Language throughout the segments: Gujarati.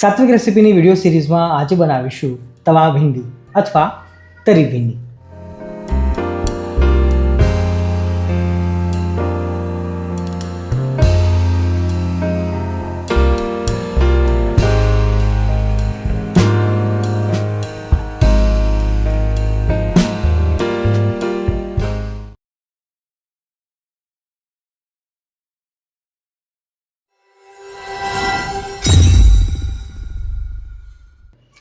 સાત્વિક રેસિપીની વીડિયો સિરીઝમાં આજે બનાવીશું તવા ભીંડી અથવા તરી ભીંડી.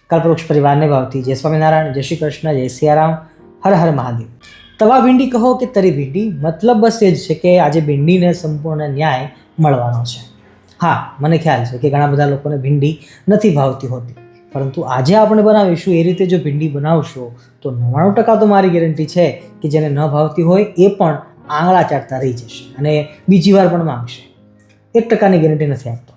કલ્પવૃક્ષ પરિવારને ભાવતી. જય સ્વામિનારાયણ, જય શ્રી કૃષ્ણ, જય સિયારામ, હર હર મહાદેવ. તવા ભીંડી કહો કે તરી ભીંડી? મતલબ બસ એ જ છે કે આજે ભીંડીને સંપૂર્ણ ન્યાય મળવાનો છે. હા, મને ખ્યાલ છે કે ઘણા બધા લોકોને ભીંડી નથી ભાવતી હોતી. પરંતુ આજે આપણે બનાવીશું એ રીતે જો ભીંડી બનાવશો, તો નવ્વાણું ટકા તો મારી ગેરંટી છે કે જેને ન ભાવતી હોય એ પણ આંગળા ચાટતા રહી જશે અને બીજી વાર પણ માંગશે. એક ટકાની ગેરંટી નથી આપતો.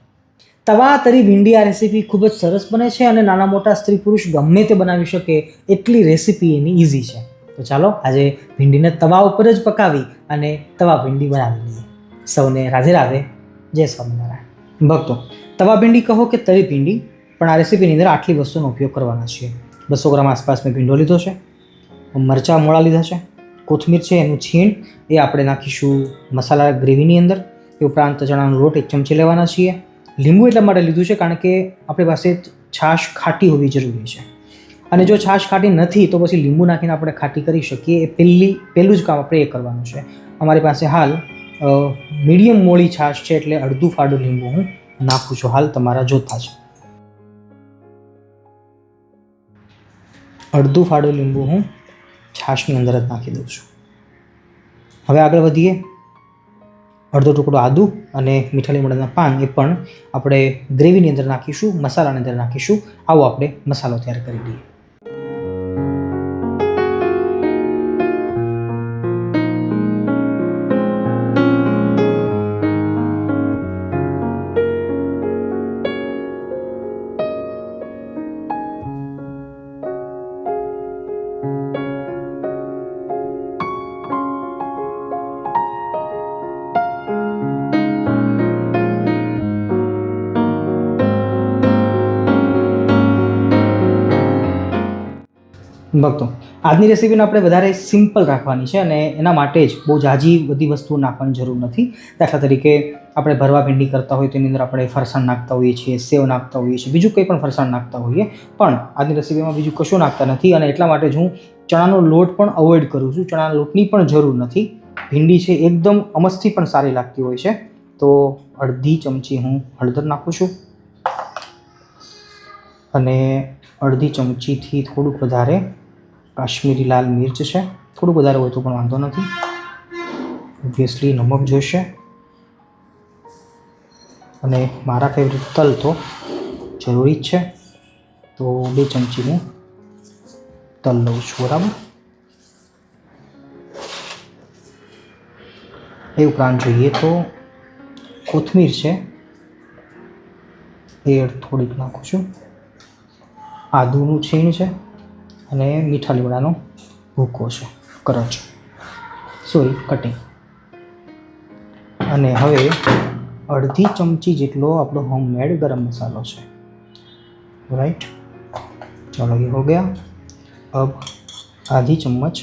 તવા તરી ભીંડી આ રેસીપી ખૂબ જ સરસ બને છે અને નાના મોટા સ્ત્રી પુરુષ ગમે તે બનાવી શકે એટલી રેસીપી એની ઇઝી છે. તો ચાલો, આજે ભીંડીને તવા ઉપર જ પકાવી અને તવા ભીંડી બનાવી લઈએ. સૌને રાધે રાધે, જય સ્વામિનારાયણ. ભક્તો, તવા ભીંડી કહો કે તરી ભીંડી, પણ આ રેસીપીની અંદર આટલી વસ્તુનો ઉપયોગ કરવાના છીએ. બસો ગ્રામ આસપાસ મેં ભીંડો લીધો છે, મરચાં મોળા લીધા છે, કોથમીર છે, એનું છીણ, એ આપણે નાખીશું મસાલા ગ્રેવીની અંદર. એ ઉપરાંત ચણાનો લોટ એક ચમચી લેવાના છીએ. લીંબુ એટલા માટે લીધું છે કારણ કે આપણી પાસે છાશ ખાટી હોવી જરૂરી છે. અને જો છાશ ખાટી નથી, તો પછી લીંબુ નાખીને આપણે ખાટી કરી શકીએ. એ પહેલી, પહેલું જ કામ આપણે એ કરવાનું છે. અમારી પાસે હાલ મીડિયમ મોળી છાશ છે એટલે અડધું ફાડું લીંબુ હું નાખું છું. હાલ તમારા જોતા છે. અડધું ફાડું લીંબુ હું છાશની અંદર જ નાખી દઉં છું. હવે આગળ વધીએ. અડધો ટુકડો આદુ અને મીઠા લીમડાના પાન એ પણ આપણે ગ્રેવીની અંદર નાખીશું, મસાલાની અંદર નાખીશું. આવો આપણે મસાલો તૈયાર કરી લઈએ. ભક્તો, આજની રેસીપીને આપણે વધારે સિમ્પલ રાખવાની છે અને એના માટે જ બહુ જાજી બધી વસ્તુઓ નાખવાની જરૂર નથી. દાખલા તરીકે આપણે ભરવા ભીંડી કરતા હોય તેની અંદર આપણે ફરસાણ નાખતા હોઈએ છીએ, સેવ નાખતા હોઈએ છીએ, બીજું કંઈ પણ ફરસાણ નાખતા હોઈએ. પણ આજની રેસીપીમાં બીજું કશું નાખતા નથી અને એટલા માટે જ હું ચણાનો લોટ પણ અવોઇડ કરું છું. ચણાના લોટની પણ જરૂર નથી. ભીંડી છે એકદમ અમસ્થી પણ સારી લાગતી હોય છે. તો અડધી ચમચી હું હળદર નાખું છું. અને અડધી ચમચીથી થોડુંક વધારે કાશ્મીરી લાલ મિર્ચ છે. થોડું વધારે હોય તો પણ વાંધો નથી. ઓબ્વિયસલી નમક જોઈશે. અને મારા ફેવરેટ તલ તો જરૂરી જ છે. તો બે ચમચી હું તલ લઉં છું, બરાબર? એ ઉપરાંત જોઈએ તો કોથમીર છે. એ થોડીક નાખું છું. આદુનું છીણ છે. અને મીઠા લીમડાનો ભૂકો છે કરચ સોરી કટિંગ અને હવે અડધી ચમચી જેટલો આપણો હોમમેડ ગરમ મસાલો છે राइट चलो ये हो गया अब आधी चम्मच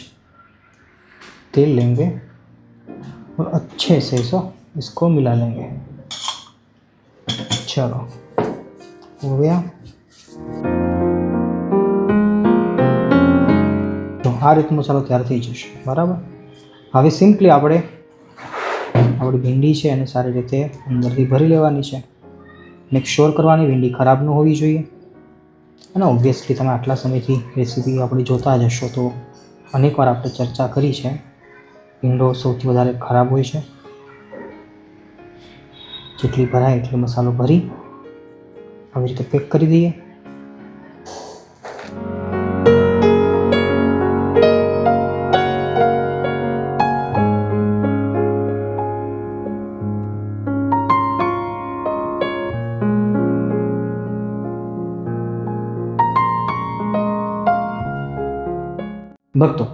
तेल लेंगे और अच्छे से इसको इसको मिला लेंगे चलो हो गया આ રીતનો મસાલો તૈયાર થઈ જશે. બરાબર? હવે સિમ્પલી આપણે આપણી ભીંડી છે એને સારી રીતે અંદરથી ભરી લેવાની છે. મેક શ્યોર કરવાની ભીંડી ખરાબ ન હોવી જોઈએ. અને ઓબ્વિયસલી તમે આટલા સમયથી રેસીપી આપણી જોતા જ હશો તો અનેકવાર આપણે ચર્ચા કરી છે. ભીંડો સૌથી વધારે ખરાબ હોય છે. જેટલી ભરાય એટલો મસાલો ભરી આવી રીતે પેક કરી દઈએ. ભક્તો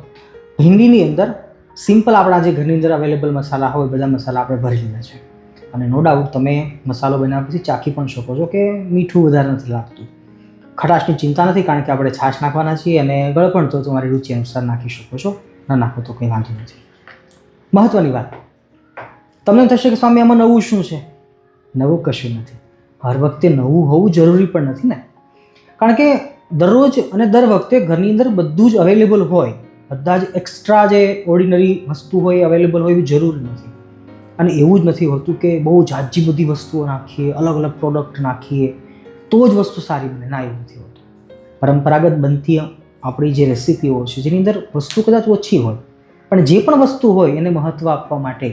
ભીંડીની અંદર સિમ્પલ આપણા જે ઘરની અંદર અવેલેબલ મસાલા હોય, બધા મસાલા આપણે ભરી લીધા છે. અને નો ડાઉટ તમે મસાલો બનાવ્યા પછી ચાખી પણ શકો છો કે મીઠું વધારે નથી લાગતું. ખટાશની ચિંતા નથી કારણ કે આપણે છાશ નાખવાના છીએ અને ગળપણ તો તમારી રુચિ અનુસાર નાખી શકો છો. ન નાખો તો કંઈ વાંધો નથી. મહત્ત્વની વાત. તમને થશે કે સ્વામી, આમાં નવું શું છે? નવું કશું નથી. હર વખતે નવું હોવું જરૂરી પણ નથી ને. કારણ કે દરરોજ અને દર વખતે ઘરની અંદર બધું જ અવેલેબલ હોય. બધા જ એક્સ્ટ્રા જે ઓર્ડિનરી વસ્તુ હોય અવેલેબલ હોય એવી જરૂર નથી. અને એવું જ નથી હોતું કે બહુ જાજી બધી વસ્તુઓ નાખીએ, અલગ અલગ પ્રોડક્ટ નાખીએ, તો જ વસ્તુ સારી બને. ના, એવું નથી હોતું. પરંપરાગત બનતી આપણી જે રેસિપીઓ છે, જેની અંદર વસ્તુ કદાચ ઓછી હોય, પણ જે પણ વસ્તુ હોય એને મહત્ત્વ આપવા માટે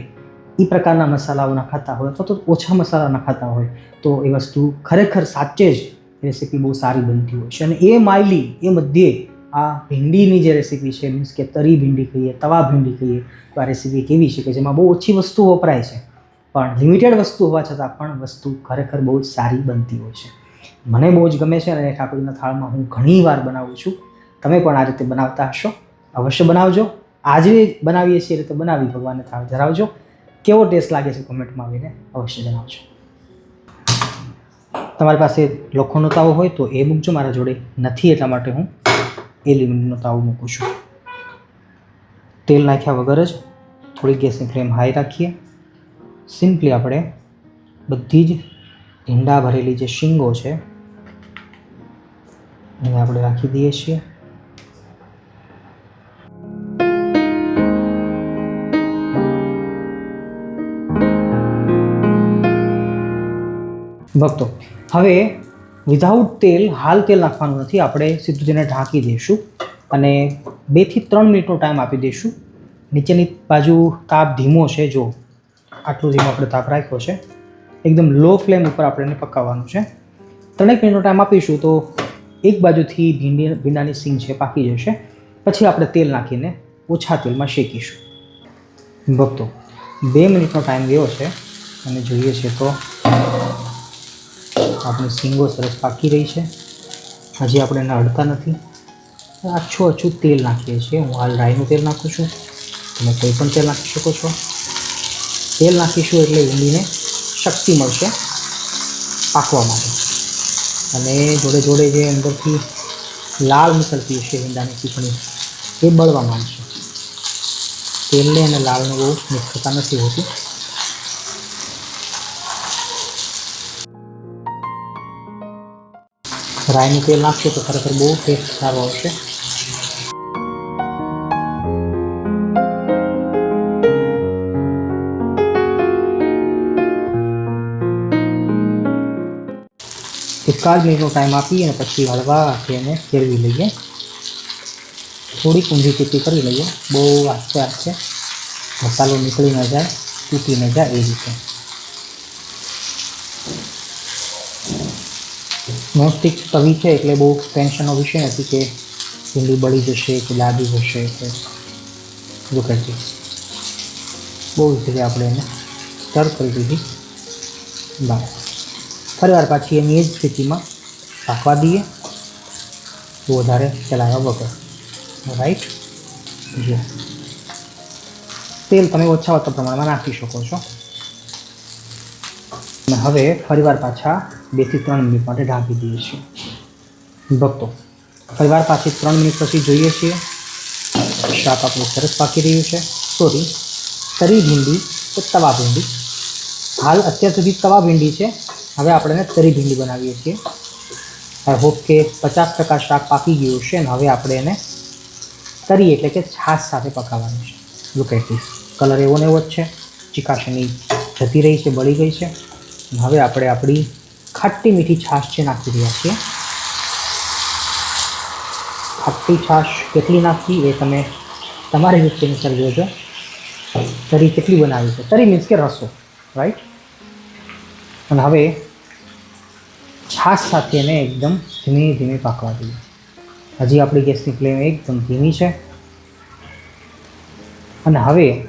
એ પ્રકારના મસાલાઓ નખાતા હોય અથવા તો ઓછા મસાલા નખાતા હોય, તો એ વસ્તુ ખરેખર સાચે જ રેસીપી બહુ સારી બનતી હોય છે. અને એ માયલી એ મધ્યે આ ભીંડીની જે રેસીપી છે, મીન્સ કે તરી ભીંડી કહીએ, તવા ભીંડી કહીએ, તો આ રેસીપી કેવી છે? કે જેમાં બહુ ઓછી વસ્તુ વપરાય છે, પણ લિમિટેડ વસ્તુ હોવા છતાં પણ વસ્તુ ખરેખર બહુ જ સારી બનતી હોય છે. મને બહુ જ ગમે છે અને ઠાકોરજીના થાળમાં હું ઘણી વાર બનાવું છું. તમે પણ આ રીતે બનાવતા હશો. અવશ્ય બનાવજો. આજે બનાવીએ છીએ એ રીતે બનાવી ભગવાનને થાળ ધરાવજો. કેવો ટેસ્ટ લાગે છે કોમેન્ટમાં આવીને અવશ્ય જણાવજો. તમારી પાસે લોખંડનો તાવો હોય તો એ મૂકજો મારા જોડે નથી એટલા માટે હું એલ્યુમિનિયમનો તાવો મૂકું છું. તેલ નાખ્યા વગર જ થોડી ગેસની ફ્લેમ હાઈ રાખીએ. સિમ્પલી આપણે બધી જ ઈંડા ભરેલી જે શીંગો છે, એને આપણે રાખી દઈએ છીએ. ભક્તો, હવે વિધાઉટ તેલ, હાલ તેલ નાખવાનું નથી, આપણે સીધું તેને ઢાંકી દઈશું અને બેથી ત્રણ મિનિટનો ટાઈમ આપી દઈશું. નીચેની બાજુ તાપ ધીમો છે, જો આટલું ધીમો આપણે તાપ રાખ્યો છે, એકદમ લો ફ્લેમ ઉપર આપણે એને પકાવવાનું છે. ત્રણેક મિનિટનો ટાઈમ આપીશું તો એક બાજુથી ભીંડી, ભીંડાની સિંગ છે, પાકી જશે. પછી આપણે તેલ નાખીને ઓછા તેલમાં શેકીશું. ભક્તો, બે મિનિટનો ટાઈમ ગયો છે અને જોઈએ છે તો આપણી સિંગો સરસ પાકી રહી છે. હજી આપણે એને અડતા નથી. આછું આછું તેલ નાખીએ છીએ. હું હાલ રાઈનું તેલ નાખું છું. તમે કોઈ પણ તેલ નાખી શકો છો. તેલ નાખીશું એટલે ઊંડીને શક્તિ મળશે પાકવા માટે. અને જોડે જોડે જે અંદરથી લાળ નીકળતી હશે ઈંડાની ચીકણી, એ બળવા માંડશે. તેલને અને લાળને બહુ મિક્સ થતા નથી હોતી. રાઈનું તેલ નાખીએ તો ખરેખર બહુ ટેસ્ટ સારો આવશે એકાદ મિનિટનો ટાઈમ આપી અને પછી હળવા હાથે એને ફેરવી લઈએ થોડીક ઊંધી ચીટી કરી લઈએ બહુ આસ્તે આસ્તે મસાલો નીકળી ન જાય તૂટી ન જાય એ રીતે નોનસ્ટિક તવી છે એટલે બહુ ટેન્શનનો વિષય નથી કે ભીંડી બળી જશે કે લાગી જશે કે જો કરતી બહુ ઇઝીલી આપણે એને સ્ટર કરી દીધી. બસ. ફરી વાર પાછી એની એ જ સ્થિતિમાં રાખવા દઈએ. તો વધારે ચલાવ્યા વગર. રાઈટ જો. તેલ તમે ઓછા ઓછા પ્રમાણમાં નાખી શકો છો. અને હવે ફરીવાર પાછા બેથી ત્રણ મિનિટ માટે ઢાંકી દઈએ છીએ ભક્તો, ફરીવાર પાછી ત્રણ મિનિટ પછી જોઈએ છીએ. શાક આપણું સરસ પાકી રહ્યું છે. સોરી તરી ભીંડી તો તવા ભીંડી? હાલ અત્યાર સુધી તવા ભીંડી છે. હવે આપણે તરી ભીંડી બનાવીએ છીએ. આઈ હોપ કે પચાસ ટકા શાક પાકી ગયું છે અને હવે આપણે એને તરી એટલે કે છાશ સાથે પકાવવાનું છે. લુક એટ કલર એવો ને એવો જ છે. ચિકાશની જતી રહી છે, બળી ગઈ છે. હવે આપણે આપણી ખાટી મીઠી છાશ છે નાખી રહ્યા છીએ. ખાટી છાશ કેટલી નાખવી એ તમે તમારી રીતે અનુસાર જોજો. તરી કેટલી બનાવી છે? તરી મીન્સ કે રસો રાઈટ અને હવે છાશ સાથે એને એકદમ ધીમે ધીમે પાકવા દઈએ. હજી આપણી ગેસની ફ્લેમ એકદમ ધીમી છે. અને હવે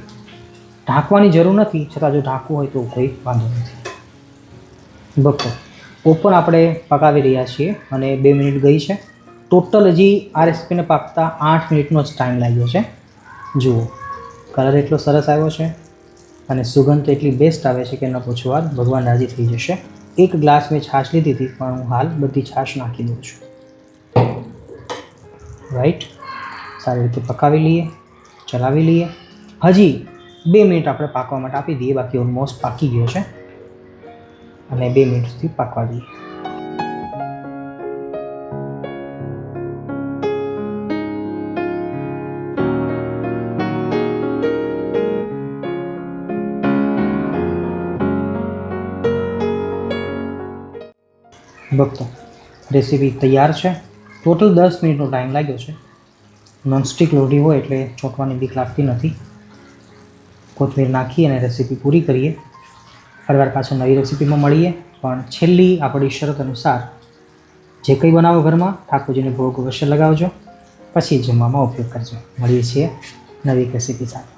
ઢાંકવાની જરૂર નથી, છતાં જો ઢાંકવું હોય તો કોઈ વાંધો નથી. બકો ઓપન આપણે પકાવી રહ્યા છીએ અને બે મિનિટ ગઈ છે. ટોટલ હજી આ રેસીપીને પાકતા આઠ મિનિટનો જ ટાઈમ લાગ્યો છે. જુઓ કલર એટલો સરસ આવ્યો છે અને સુગંધ તો એટલી બેસ્ટ આવે છે કે ન પૂછો વાત, ભગવાન રાજી થઈ જશે. એક ગ્લાસ મેં છાશ લીધી હતી, પણ હું હાલ બધી છાશ નાખી દઉં છું. રાઈટ સારી રીતે પકાવી લઈએ, ચલાવી લઈએ. હજી બે મિનિટ આપણે પાકવા માટે આપી દઈએ, બાકી ઓલમોસ્ટ પાકી ગયો છે. અને બે મિનિટ સુધી પાકવા દઈએ. ભક્તો રેસીપી તૈયાર છે. ટોટલ દસ મિનિટનો ટાઈમ લાગ્યો છે. નોનસ્ટિક લોઢી હોય એટલે ચોંટવાની બીક લાગતી નથી. કોથમીર નાખી અને રેસીપી પૂરી કરીએ. ફરીવાર પાછળ નવી રેસીપીમાં મળીએ. પણ છેલ્લી આપણી શરત અનુસાર જે કંઈ બનાવો ઘરમાં, ઠાકોરજીને ભોગ અવશ્ય લગાવજો. પછી જમવામાં ઉપયોગ કરજો. મળીએ છીએ નવી રેસીપી સાથે.